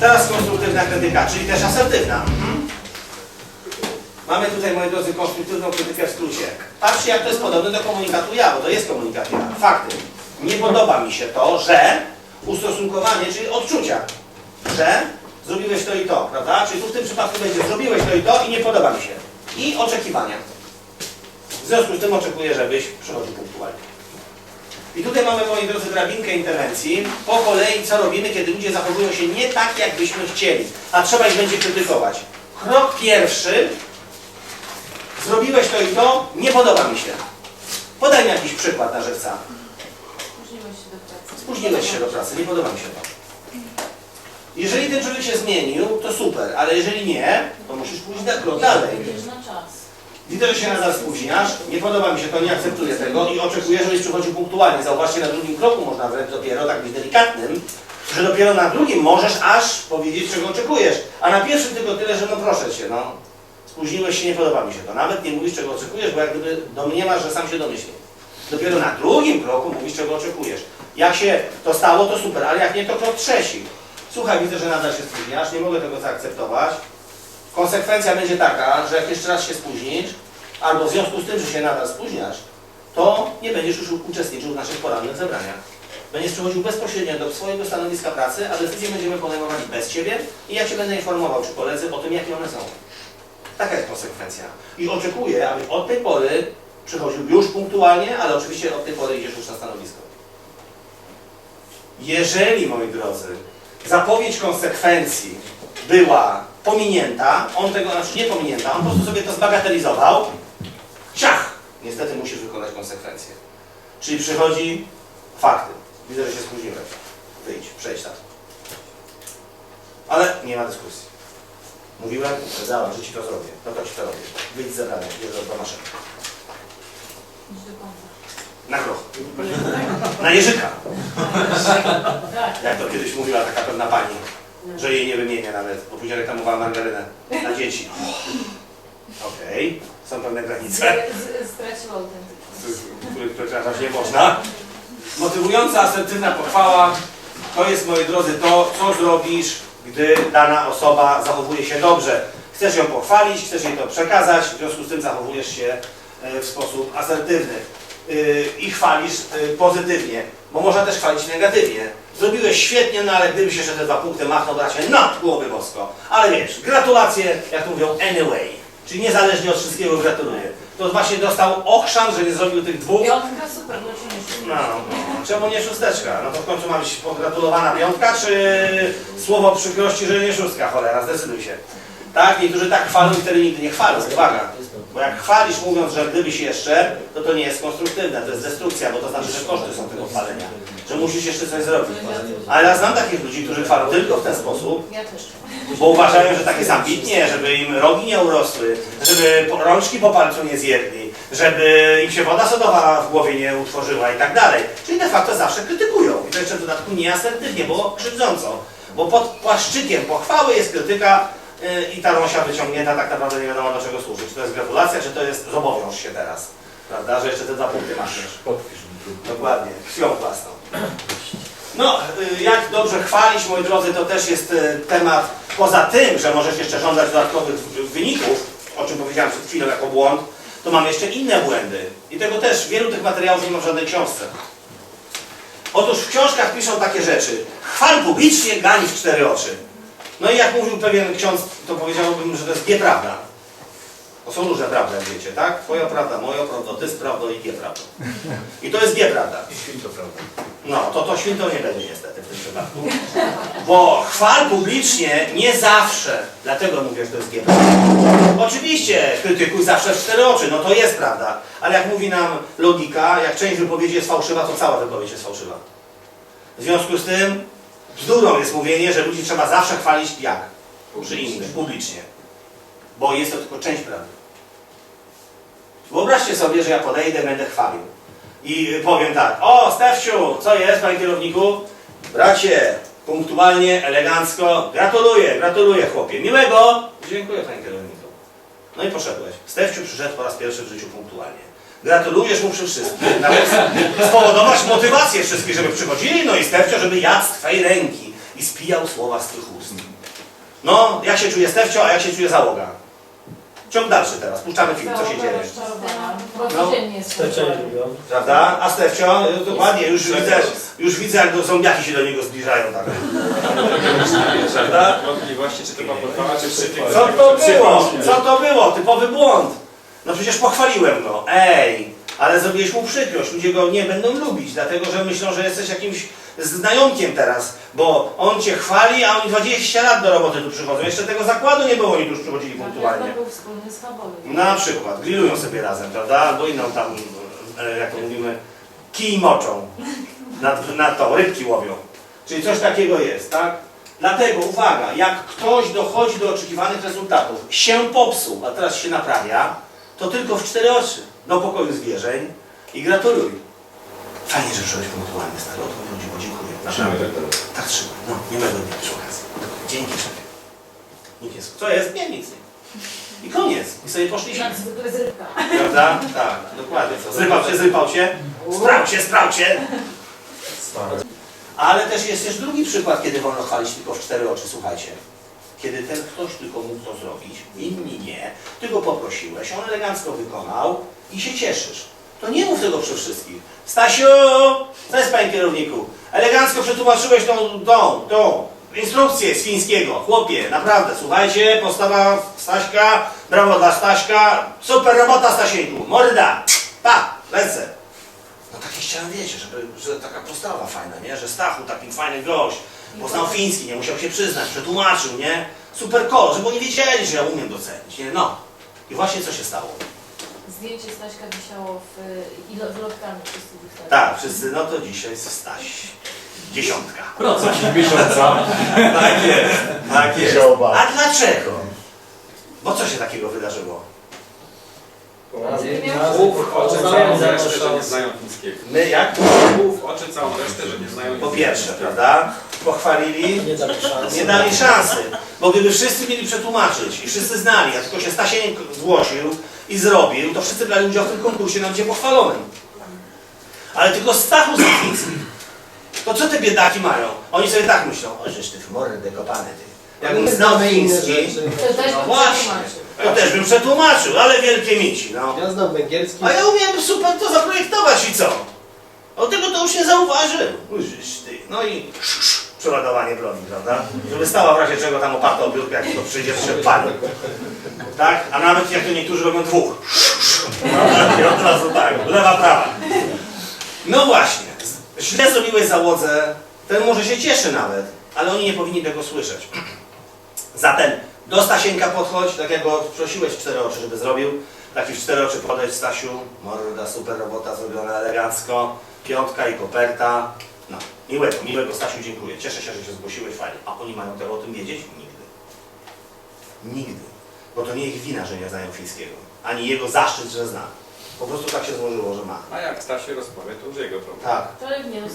Teraz konstruktywna krytyka, czyli też asertywna. Mhm. Mamy tutaj, moi drodzy, konstruktywną krytykę w skrócie. Patrzcie, jak to jest podobne do komunikatu ja, bo to jest komunikat ja. Fakty. Nie podoba mi się to, że ustosunkowanie, czyli odczucia, że zrobiłeś to i to, prawda? Czyli tu w tym przypadku będzie zrobiłeś to i to i nie podoba mi się. I oczekiwania. W związku z tym oczekuję, żebyś przychodził punktualnie. I tutaj mamy, moi drodzy, drabinkę interwencji. Po kolei, co robimy, kiedy ludzie zachowują się nie tak, jakbyśmy chcieli, a trzeba ich będzie krytykować. Krok pierwszy. Zrobiłeś to i to, nie podoba mi się. Podaj mi jakiś przykład na żywca. Spóźniłeś się do pracy. Spóźniłeś się do pracy, nie podoba mi się to. Jeżeli ten człowiek się zmienił, to super, ale jeżeli nie, to musisz pójść na krok dalej. Na czas. Widzę, że się nadal spóźniasz, nie podoba mi się to, nie akceptuję tego i oczekuję, żebyś przychodził punktualnie. Zauważcie, na drugim kroku można wręcz dopiero, tak być delikatnym, że dopiero na drugim możesz aż powiedzieć, czego oczekujesz. A na pierwszym tylko tyle, że no proszę Cię, no, spóźniłeś się, nie podoba mi się to. Nawet nie mówisz, czego oczekujesz, bo jak gdyby domniemasz, że sam się domyśli. Dopiero na drugim kroku mówisz, czego oczekujesz. Jak się to stało, to super, ale jak nie, to krok trzeci. Słuchaj, widzę, że nadal się spóźniasz, nie mogę tego zaakceptować. Konsekwencja będzie taka, że jak jeszcze raz się spóźnisz, albo w związku z tym, że się nadal spóźniasz, to nie będziesz już uczestniczył w naszych porannych zebraniach. Będziesz przychodził bezpośrednio do swojego stanowiska pracy, a decyzje będziemy podejmowali bez Ciebie i ja Cię będę informował, czy koledzy, o tym, jakie one są. Taka jest konsekwencja. I oczekuję, abyś od tej pory przychodził już punktualnie, ale oczywiście od tej pory idziesz już na stanowisko. Jeżeli, moi drodzy, zapowiedź konsekwencji była pominięta, on tego, znaczy nie pominięta, on po prostu sobie to zbagatelizował! Niestety musisz wykonać konsekwencje. Czyli przychodzi fakty. Widzę, że się spóźniłeś. Wyjdź, przejdź tam. Ale nie ma dyskusji. Mówiłem, uprzedzałem, że ci to zrobię. No to ci to robię. Wyjdź z zebrania, bierz do maszyny. Na groch. Na jeżyka. Jak to kiedyś mówiła taka pewna pani, że jej nie wymienię nawet, bo później reklamowała margarynę na dzieci. Okej, są pewne granice, Stracił autentyczność. których przekraczać nie można. Motywująca, asertywna pochwała to jest, moi drodzy, to, co zrobisz, gdy dana osoba zachowuje się dobrze. Chcesz ją pochwalić, chcesz jej to przekazać, w związku z tym zachowujesz się e, w sposób asertywny Yy, i chwalisz yy, pozytywnie, bo można też chwalić negatywnie. Zrobiłeś świetnie, no ale gdybyś jeszcze te dwa punkty machnął, bracie, no, byłoby bosko. Ale wiesz, gratulacje, jak to mówią, anyway. Czyli niezależnie od wszystkiego gratuluję. To właśnie dostał ochrzan, że nie zrobił tych dwóch. Piątka super, no czy nie? No, no, czemu nie szósteczka? No to w końcu ma być pogratulowana piątka, czy słowo przykrości, że nie szóstka? Cholera, zdecyduj się. Tak, niektórzy tak chwalą i wtedy nigdy nie chwalą. Uwaga, bo jak chwalisz mówiąc, że gdybyś jeszcze, to to nie jest konstruktywne, to jest destrukcja, bo to znaczy, że koszty są tego chwalenia. Że musisz jeszcze coś zrobić. Ale ja znam takich ludzi, którzy chwalą tylko w ten sposób, bo uważają, że tak jest ambitnie, żeby im rogi nie urosły, żeby rączki po palcu nie zjedli, żeby im się woda sodowa w głowie nie utworzyła i tak dalej. Czyli de facto zawsze krytykują. I to jeszcze w dodatku nieasertywnie, bo krzywdząco. Bo pod płaszczykiem pochwały jest krytyka i ta rąsia wyciągnięta tak naprawdę nie wiadomo do czego służy. Czy to jest gratulacja, czy to jest zobowiąż się teraz. Prawda, że jeszcze te dwa punkty masz. Podpisz. Dokładnie, krwią własną. No, y, jak dobrze chwalić, moi drodzy, to też jest y, temat, poza tym, że możesz jeszcze żądać dodatkowych wyników, o czym powiedziałem przed chwilą jako błąd, to mam jeszcze inne błędy. I tego też, wielu tych materiałów nie ma w żadnej książce. Otóż w książkach piszą takie rzeczy. Chwal publicznie, gań w cztery oczy. No i jak mówił pewien ksiądz, to powiedziałbym, że to jest nieprawda. To są różne prawdy, jak wiecie, tak? Twoja prawda, moja prawda, ty z prawdą i nieprawdą. I to jest nieprawda. I święto, prawda? No, to to święto nie będzie niestety w tym przypadku. Bo chwal publicznie nie zawsze, dlatego mówię, że to jest nieprawda. Oczywiście, krytykuj zawsze w cztery oczy, no to jest prawda. Ale jak mówi nam logika, jak część wypowiedzi jest fałszywa, to cała wypowiedź jest fałszywa. W związku z tym bzdurą jest mówienie, że ludzi trzeba zawsze chwalić jak? Przy innych, publicznie. Bo jest to tylko część prawdy. Wyobraźcie sobie, że ja podejdę, będę chwalił. I powiem tak, o Stefciu, co jest panie kierowniku? Bracie, punktualnie, elegancko, gratuluję, gratuluję chłopie, miłego. Dziękuję panie kierowniku. No i poszedłeś. Stefciu przyszedł po raz pierwszy w życiu punktualnie. Gratulujesz mu przy wszystkim. Nawet spowodować motywację wszystkich, żeby przychodzili, no i Stefcio, żeby jadł z twojej ręki. i spijał słowa z tych ust. No, jak się czuje Stefcio, a jak się czuje załoga? Ciąg dalszy teraz, puszczamy film, co się dzieje. No. Prawda? A Stefcio, y, dokładnie, już widzę, już widzę jak do zombiaki się do niego zbliżają. Tak. Prawda? Wątpliwości, czy to ma podpała, czy. Co to było? Co to było? Typowy błąd. No przecież pochwaliłem go. Ej, ale zrobiłeś mu przykrość. Ludzie go nie będą lubić, dlatego że myślą, że jesteś jakimś znajomkiem teraz, bo on cię chwali, a oni 20 lat do roboty tu przychodzą. Jeszcze tego zakładu nie było, oni tu już przychodzili punktualnie. był wspólny z. Na przykład, grillują sobie razem, prawda? Albo inną tam, e, jak to mówimy, kij moczą. Na, na to, rybki łowią. Czyli coś takiego jest, tak? Dlatego, uwaga, jak ktoś dochodzi do oczekiwanych rezultatów, się popsuł, a teraz się naprawia, to tylko w cztery oczy, do pokoju zwierzeń i gratuluj. Fajnie, że przyszedłeś punktualnie, stary, odchodziło, dziękuję. Trzymaj Naprawdę. tak teraz. Tak trzymaj, no, nie będę miał przy okazji. Dzięki szefie. Nikt jest. Co jest? Nie, nic. I koniec. I sobie poszliśmy. Zwykle z rybka. Prawda? Tak, dokładnie. Co? Zrypał się, zrypał się. Sprał się, sprał się. Ale też jest też drugi przykład, kiedy wolno chwalić tylko w cztery oczy. Słuchajcie. Kiedy ten ktoś tylko mógł to zrobić, inni nie, ty go poprosiłeś, on elegancko wykonał i się cieszysz. To nie mów tego przy wszystkich. Stasiu, co jest panie kierowniku? Elegancko przetłumaczyłeś tą, tą, tą instrukcję z fińskiego. Chłopie, naprawdę, słuchajcie, postawa Staśka, brawo dla Staśka, super robota Stasieńku, morda, pa, lecę. No takie chciałem, wiecie, żeby, że taka postawa fajna, nie? Że Stachu taki fajny gość, bo znał fiński, nie musiał się przyznać, przetłumaczył, nie? Super kolor, żeby oni wiedzieli, że ja umiem docenić, nie? No. I właśnie co się stało? Zdjęcie Staśka wisiało w, i lo- wszyscy. Tak, wszyscy, no to dzisiaj jest Staś. Dziesiątka. Procent miesiąca. Tak jest, tak jest. Wziął A dlaczego? Bo co się takiego wydarzyło? Mów w oczy całą resztę, że nie znają fińskiego. My jak? Mów w oczy całą resztę, że nie znają Po pierwsze, prawda? Pochwalili, Nie dali szansy. nie dali szansy. Bo gdyby wszyscy mieli przetłumaczyć i wszyscy znali, a tylko się Stasienek zgłosił i zrobił, to wszyscy brali udział w tym konkursie na gdzie pochwalonym. Ale tylko Stachu za fiński. To co te biedaki mają? Oni sobie tak myślą, o żeż ty w mordę kopany ty. Jakbym znał rzeczy. To też no bym właśnie, przetłumaczył. to też bym przetłumaczył, ale wielkie mici, no. Ja znam węgierski. A ja umiem super to zaprojektować i co? Od tego to już nie zauważył. Ty. No i przeładowanie broni, prawda? Żeby stała w razie czego tam oparta o biurkę, jak to przyjdzie, się pali. Tak? A nawet jak to niektórzy robią dwóch. I od razu tak, lewa, prawa. No właśnie, źle zrobiłeś załodze, ten może się cieszy nawet, ale oni nie powinni tego słyszeć. Zatem do Stasieńka podchodź, tak jak go prosiłeś w cztery oczy, żeby zrobił. Taki w cztery oczy podejdź Stasiu, morda, super robota zrobiona elegancko, piątka i koperta. No, miłego, miłego Stasiu, dziękuję. Cieszę się, że się zgłosiłeś, fajnie. A oni mają tego o tym wiedzieć? Nigdy. Nigdy. Bo to nie ich wina, że nie znają fińskiego. Ani jego zaszczyt, że zna. Po prostu tak się złożyło, że ma. A jak Stasiu rozpowie, to już jego problem. Tak. To nie, no,